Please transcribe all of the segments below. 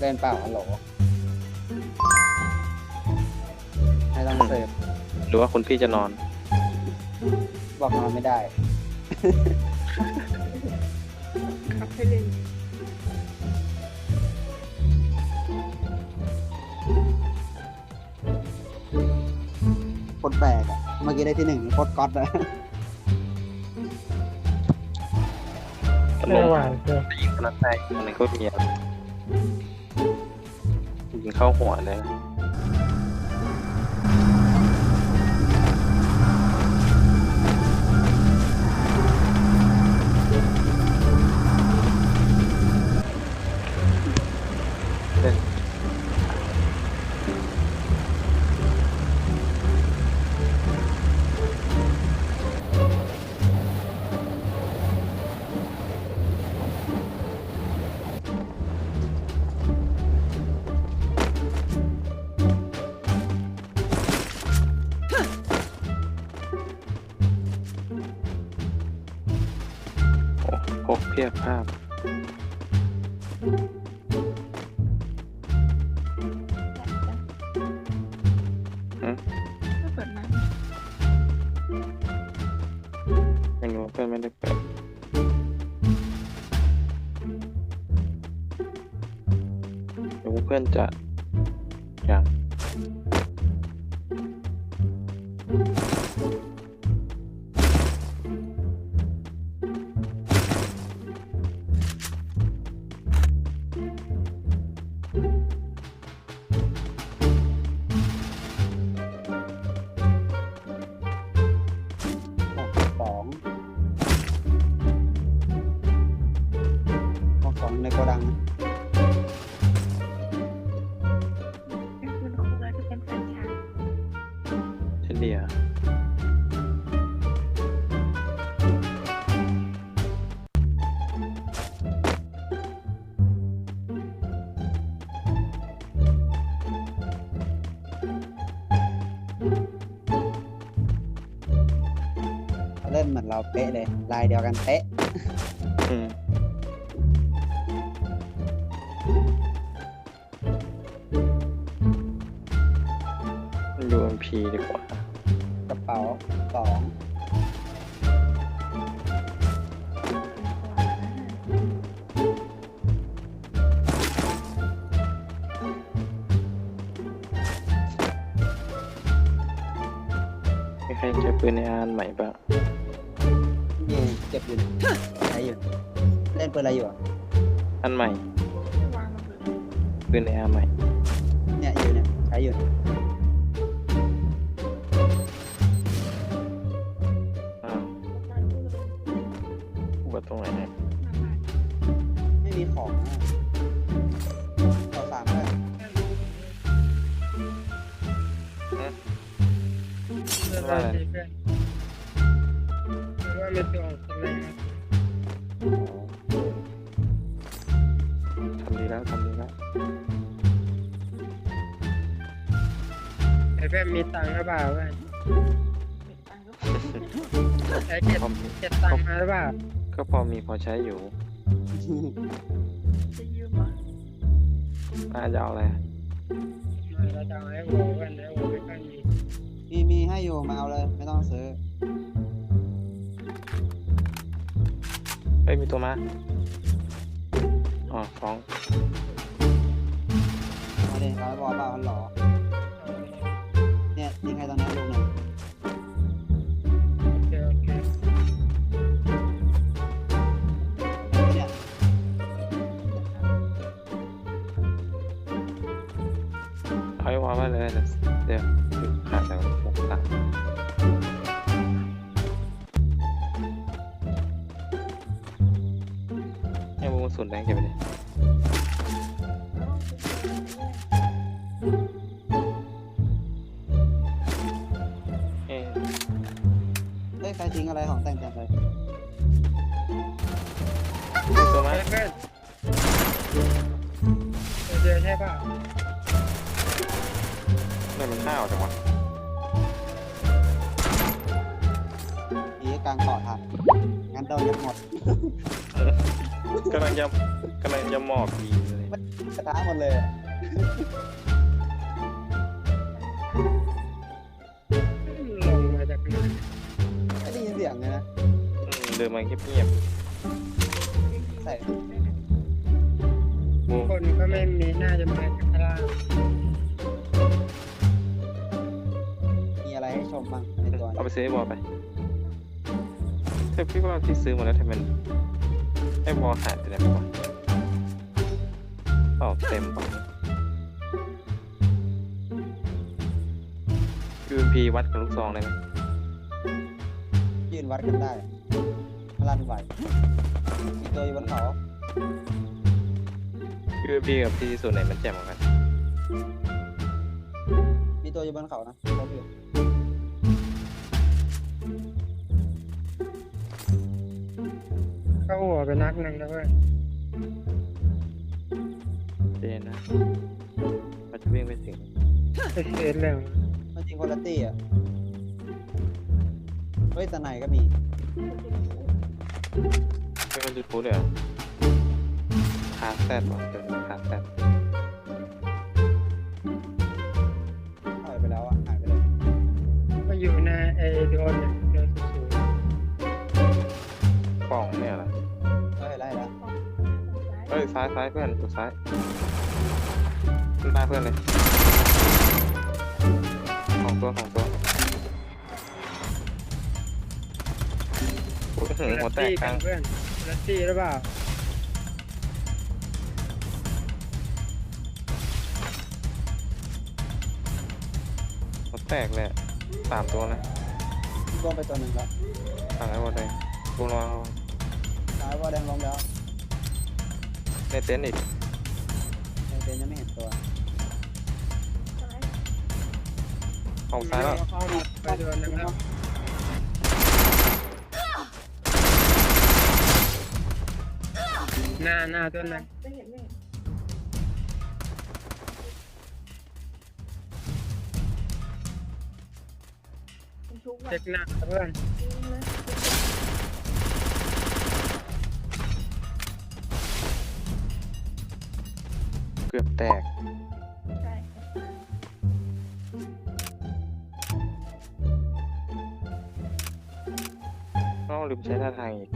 เล่นเปล่าฮัลโหลไม่ต้องเสิร์ฟหรือว่าคุณพี่จะนอน บอกนอนไม่ได้ ครับให้เล่นโคตรแปลกอะเมื่อกี้ได้ที่หนึ่งโคตรก๊อตอะไม่หวานเลยยิงคนนั้นได้คนนั้นก็มีอะยิง เข้าหัวเลย พกเพียบภาพอืมก็เปิดมายังรู้ว่าเพื่อนไม่ได้เปิดหรือว่าเพื่อนจะยัง เขาเล่นเหมือนเราเป๊ะเลย ลายเดียวกันเป๊ะอืมดูเอ็มพีดีกว่า กระเป๋าสองมีใครเจอปืนในอานใหม่บ้าง นี่เก็บอยู่ใช้อยู่เล่นปืนอะไรอยู่อะอันใหม่วางระเบิดปืนในอานใหม่เนี่ยอยู่เนี่ยใช้อยู่อ้าวอุบัติตรงไหนเนี่ย เพื่อนมีตังค์หรือเปล่าเพื่อนตังค์ก็ไอ้เจ็ดพอมีเจ็ดตังค์มาหรือเปล่าก็พอมีพอใช้อยู่จะยืมเหรอน่าจะเอาอะไรเราจะเอาไอ้โหวกันไอ้โหวไม่ค่อยมีมีมีให้อยู่มาเอาเลย ไม่ต้องซื้อเฮ้ยมีตัวมาอ๋อสองมาดิเราบอกเปล่าฮัลโหลเให้มึงสุดแรงเก็บไปดิเอ๊ะเฮ้ยใครทิ้งอะไรของแต่งเต็มเลยมีตัวมาไอ้เพื่อนเจอใช่ป่ะทำไมมันห้าวจังวะอีกกลางเกาะทันงั้นโดนกันหมด กำลังจะกำลังจะหมอบดีเลยกระทะหมดเลยอะลงมาจากไหนไม่ได้ยินเสียงเลยนะ อืมเดินมาเงียบใส่ๆมูคนก็ไม่มีน่าจะมาจากข้างล่างมีอะไรให้ชมบ้างในตัวเอานี้ไปซื้อไอ้บอลไปแต่พี่ว่าที่ซื้อมาแล้วทำไมมัน ไอ้บอลหายไปไหนวะเปล่าเต็มเปล่า UMP วัดกับลูกซองได้ไหมยืนวัดกันได้พลันไหวมีตัวอยู่บนเขา UMP กับที่ส่วนไหนมันแจ่มกว่ากัน มีตัวอยู่บนเขานะครบอยู่ เข้าหัวไปนักหนึ่งแล้วเว้ยเจนนะมันจะวิ่งไปถึงไปเสียเรื่องมันจริงคนละตี้อะ เฮ้ยตะไหนก็มีไม่มันจุดพูดเลยเหรอคาแซดวะเกิดคาแซดหายไปแล้วอะ หายไปเลยก็อยู่ในไอ้โดนเนี่ยโดนสูงกล่องเนี่ยเหรอเฮ้ยไล่แล้ว เอ้ยซ้ายซ้ายเพื่อนตัวซ้ายขึ้นหน้าเพื่อนเลยของตัวของตัวโอ้โหๆหัวแตกกกัลางนเพื่อนลัตตี้หรือเปล่าหัวแตกเลยอะสามตัวนะรวมไปตัวหนึ่งแล้วฝั่งไอ้บอลแดงกูรอซ้ายวอลแดงลงแล้ว ในเต็นท์อีกในเต็นท์ยังไม่เห็นตัวของซ้ายแล้วเข้าไปโดนนะครับหน้าหน้าต้นนั้นไม่เห็นไม่เห็นมันชุกว่ะเช็คหน้าเพื่อน กือบแตก ใช่น้องลืมใช้ท่าทางอีก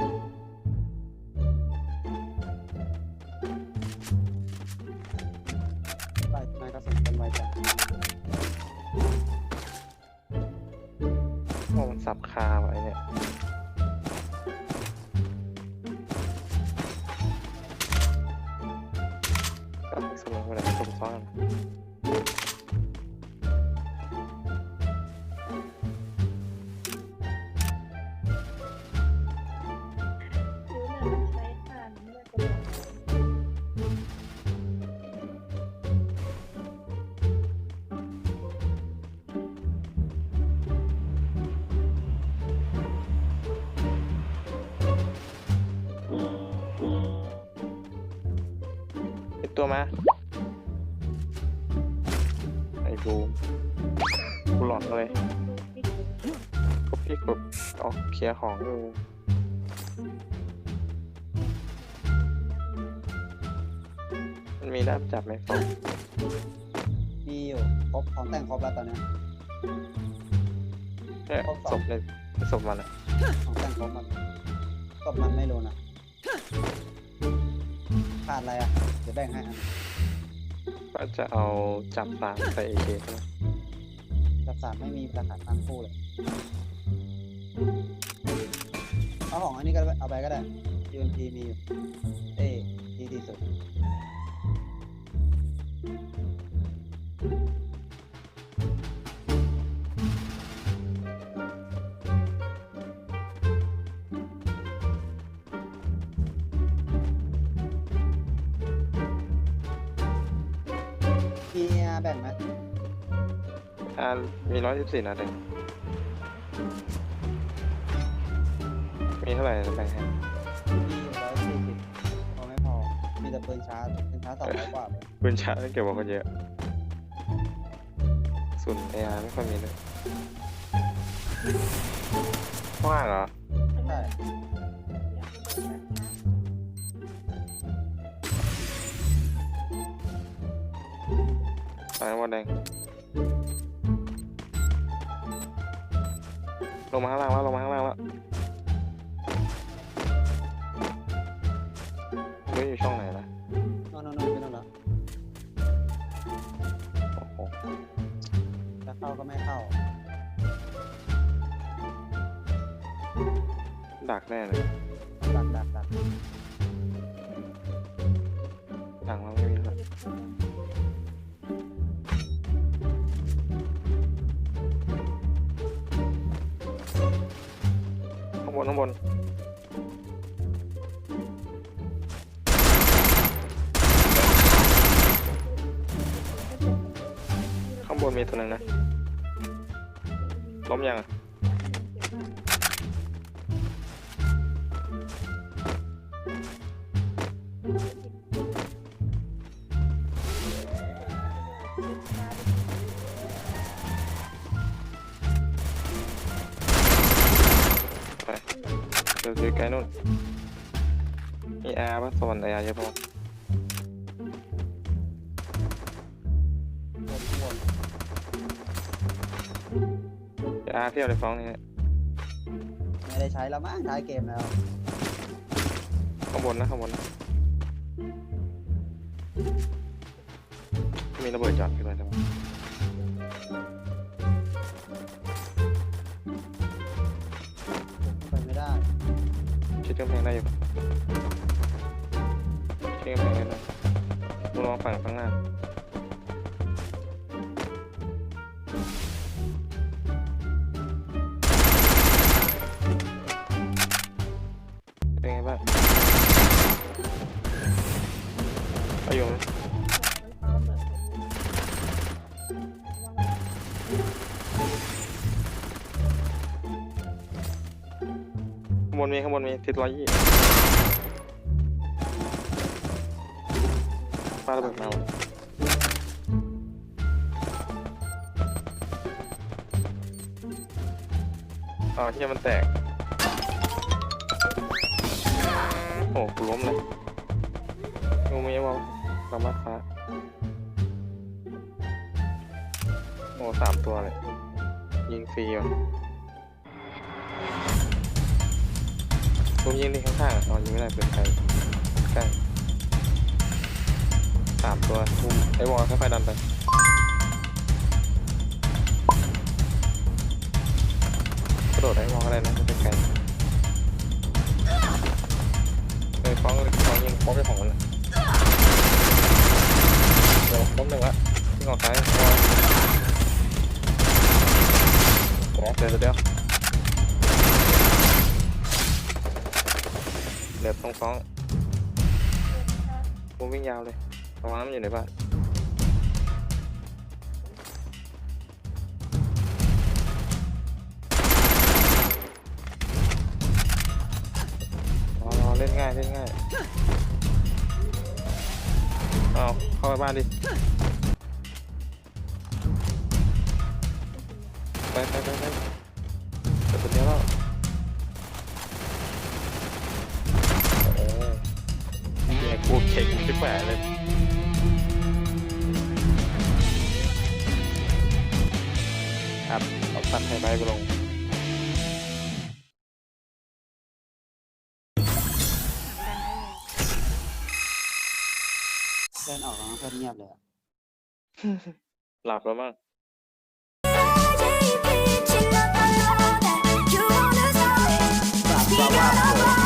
ไล่นายกระสุนเป็นไวจังโอ้มันสับคาไว้เนี่ย ดตัวมาไอ้บูมกูหลอนเลยก็พี่กดออกเคลียร์ของอยู่มันมีด้ามจับไหมฟองมีอยู่ครบของแต่งครบแล้วตอนเนี้ยเนี่ยศพเลยศพมันอะของแต่งครบมันศพมันไม่รู้นะ ขาดอะไรอะ เดี๋ยวแบ่งให้อันก็จะเอาจับสามใส่เอเคใช่ไหมจับสามไม่มีราคาตั้งคู่เลย เอาของอันนี้ก็ได้เอาไปก็ได้ UMP มีอยู่เอ้ดีที่สุด มีแบ่งไหมอ่ามีร้อยสิบสี่นัดเองมีเท่าไหร่จะแบ่งให้มีอยู่ร้อยสี่สิบพอไม่พอ มีแต่ปืนชาร์จปืนชาร์จสองร้อยกว่าเลยปืนชาร์จเก็บบอกคนเยอะส่วนเออาร์ไม่ค่อยมีเลยว่างเหรอ ใช่ สายวันแดง ลงมาข้างล่างแล้วลงมาข้างล่างแล้วเฮ้ยอยู่ช่องไหนล่ะโน่นโน่นโน่นไปโน่นแล้วโอ้โหจะเข้าก็ไม่เข้า ดักแน่เลย ดักดักดัก ข้างบน ข้างบนมีตัวหนึ่งนะ ล้มยังอะ เดี๋ยวซื้อไกลนู่นมีอาร์ป่ะสวรรค์อาร์เยอะป่ะวนวนอาร์เที่ยวในฟ้องนี่ฮะไม่ได้ใช้แล้วมั้งท้ายเกมแล้ว ข้างบนนะข้างบนนะมีระเบิดจอดขึ้นมาใช่ไหม ชิดกำแพลงได้อยู่ปะชิดกำแพลงได้เลยมึงลองฝั่งข้างหน้าเป็นไงบ้างเอาอยู่ไหมข้าง บนมีข้างบนมีทิศร้อยยี่ปาระเบิดมาอ๋อเฮียมันแตก โอ้กูล้มเลยงูมีวะสามารถฟ้าโอ้สามตัวเลย ยิงฟรีว่ะ ผมยิงที่ข้างๆอะอ๋อยิงไม่ได้เปิดไฟใกล้สามตัวมุมไอ้วอลค่อยๆดันไปกระโดดไอ้วอลก็ได้นะไม่เป็นไกลเออฟ้องฟ้องยิงฟ้องไปของมันละเดี๋ยวล้มหนึ่งละยิงออกซ้ายวอลเดี๋ยวเดี๋ยว เดือดตรงฟ้องผมวิ่งยาวเลยระวังมันอยู่ในบ้านรอรอเล่นง่ายเล่นง่ายเอาเข้าไปบ้านดิ ไปไปไปไป แฝเลยครับเราตัดไฮไลไปลงเดินออกแล้วเพื่อนเงียบเลยหลับแล้วมั้ง Blah, blah, blah.